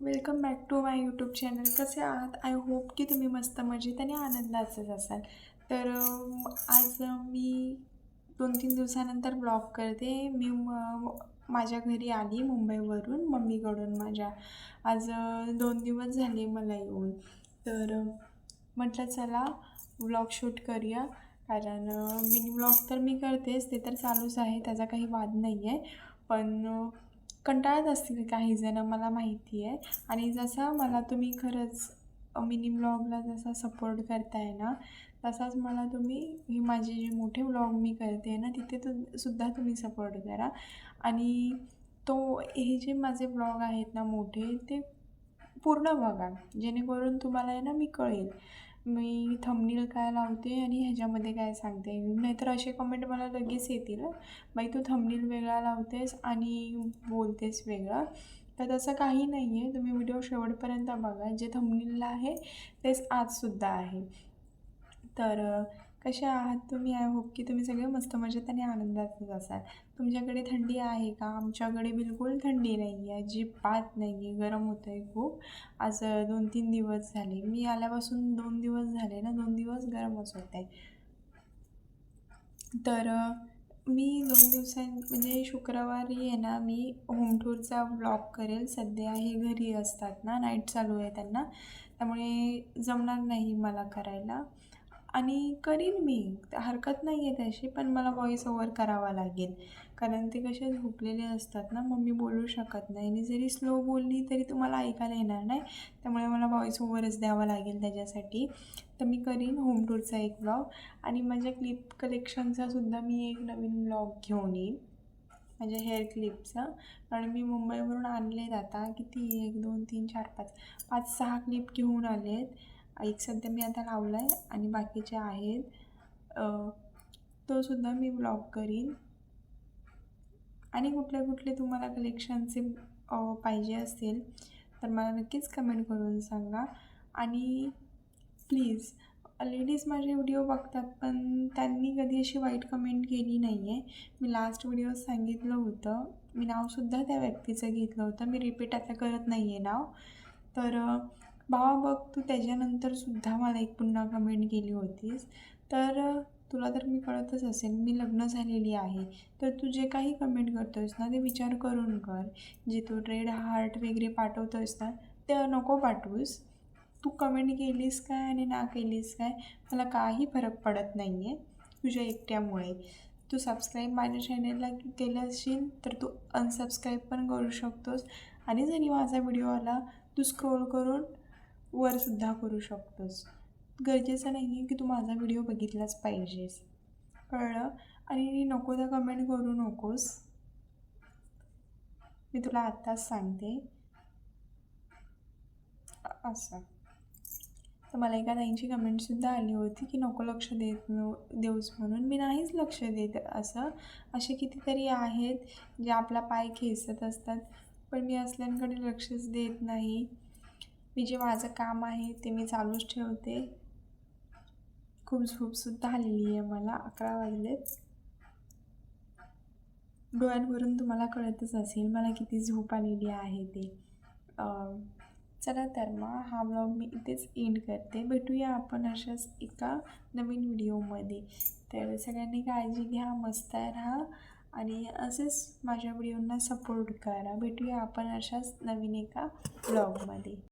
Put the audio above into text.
Welcome back to my YouTube channel. कसे आहात? I hope की तुम्ही मस्त मजेत आणि आनंदाचेच असाल. तर आज मी दोन तीन दिवसानंतर ब्लॉग करते. मी माझ्या घरी आली मुंबईवरून मम्मीकडून माझ्या. आज दोन दिवस झाले मला येऊन. तर म्हटलं चला ब्लॉग शूट करूया. कारण मिनी ब्लॉग तर मी करतेच ते तर चालूच आहे त्याचा काही वाद नाही आहे पण कंटाळत असतील काही जणं मला माहिती आहे. आणि जसा मला तुम्ही खरंच मिनी ब्लॉगला जसा सपोर्ट करताय ना तसाच मला तुम्ही हे माझे जे मोठे ब्लॉग मी करते ना तिथे तु सुद्धा तुम्ही सपोर्ट करा. आणि तो हे जे माझे ब्लॉग आहेत ना मोठे ते पूर्ण बघा. जेणेकरून तुम्हाला आहे ना मी कळेल. मी थंबनील काय लावते आणि ह्याच्यामध्ये काय सांगते. नाहीतर असे कमेंट मला लगेच येतील बाई तू थंबनील वेगळा लावतेस आणि बोलतेस वेगळा. तर तसं काही नाही आहे तुम्ही व्हिडिओ शेवटपर्यंत बघा. जे थंबनीलला आहे तेच आजसुद्धा आहे. तर कशा आहात तुम्ही? आय होप की तुम्ही सगळे मस्त मजेत आणि आनंदातच असाल. तुमच्याकडे थंडी आहे का? आमच्याकडे बिलकुल थंडी नाही आहे अजिबात नाही आहे गरम होतं आहे खूप. आज दोन तीन दिवस झाले. मी आल्यापासून दोन दिवस झाले ना? दोन दिवस गरमच होत आहे तर मी दोन दिवसां म्हणजे शुक्रवारी आहे ना मी होम टूरचा ब्लॉग करेल. सध्या हे घरी असतात ना? नाईट चालू आहे त्यांना. त्यामुळे जमणार नाही मला करायला. आणि करीन मी. हरकत नाही आहे त्याशी पण मला व्हॉईस ओव्हर करावा लागेल. कारण ते कसे झोपलेले असतात ना मग मी बोलू शकत नाही. आणि जरी स्लो बोलली तरी तुम्हाला ऐकायला येणार नाही. त्यामुळे मला व्हॉईस ओव्हरच द्यावा लागेल त्याच्यासाठी. तर मी करीन होम टूरचा एक ब्लॉग आणि माझ्या क्लिप कलेक्शनचा सुद्धा मी एक नवीन ब्लॉग घेऊन येईन. माझ्या हेअर क्लिपचा कारण मी मुंबईवरून आणलेत आता. किती? एक दोन तीन चार पाच पाच सहा क्लिप घेऊन आले आहेत एक सध्या मी आता लावला आहे आणि बाकीचे आहेत तोसुद्धा मी ब्लॉग करीन. आणि कुठले कुठले तुम्हाला कलेक्शनचे पाहिजे असतील तर मला नक्कीच कमेंट करून सांगा. आणि प्लीज लेडीज माझे व्हिडिओ बघतात पण त्यांनी कधी अशी वाईट कमेंट केली नाही आहे मी लास्ट व्हिडिओ सांगितलं होतं. मी नावसुद्धा त्या व्यक्तीचं घेतलं होतं. मी रिपीट आता करत नाही आहे नाव. तर बाबा भावा बघ तू त्याच्यानंतरसुद्धा मला एक पुन्हा कमेंट केली होतीस. तर तुला तर मी कळतच असेल मी लग्न झालेली आहे. तर तू जे काही कमेंट करतोयस ना ते विचार करून कर. जे तू रेड हार्ट वगैरे पाठवतोयस ना ते नको पाठवूस. तू कमेंट केलीस काय आणि ना केलीस काय मला काही फरक पडत नाही आहे तुझ्या एकट्यामुळे. तू सबस्क्राईब माझ्या चॅनेलला केलं असेल तर तू अनसबस्क्राईब पण करू शकतोस. आणि जरी माझा व्हिडिओ आला तू स्क्रोल करून वरसुद्धा करू शकतोस. गरजेचं नाही आहे की तू माझा व्हिडिओ बघितलाच पाहिजेस. कळलं? आणि नको त्या कमेंट करू नकोस. मी तुला आत्ताच सांगते. असं. तर मला एका ताईंची कमेंटसुद्धा आली होती की नको लक्ष देत न- देऊस म्हणून. मी नाहीच लक्ष देत असं. असे कितीतरी आहेत जे आपला पाय खेचत असतात. पण मी असल्यांकडे लक्षच देत नाही. मी जे माझं काम आहे ते मी चालूच ठेवते. खूप झोपसुद्धा आलेली आहे मला अकरा वाजलेच डोळ्यांवरून तुम्हाला कळतच असेल मला किती झोप आलेली आहे ते. चला तर मग हा ब्लॉग मी इथेच एंड करते. भेटूया आपण अशाच एका नवीन व्हिडिओमध्ये तर सगळ्यांनी काळजी घ्या मस्त राहा आणि असेच माझ्या व्हिडिओंना सपोर्ट करा. भेटूया आपण अशाच नवीन एका ब्लॉगमध्ये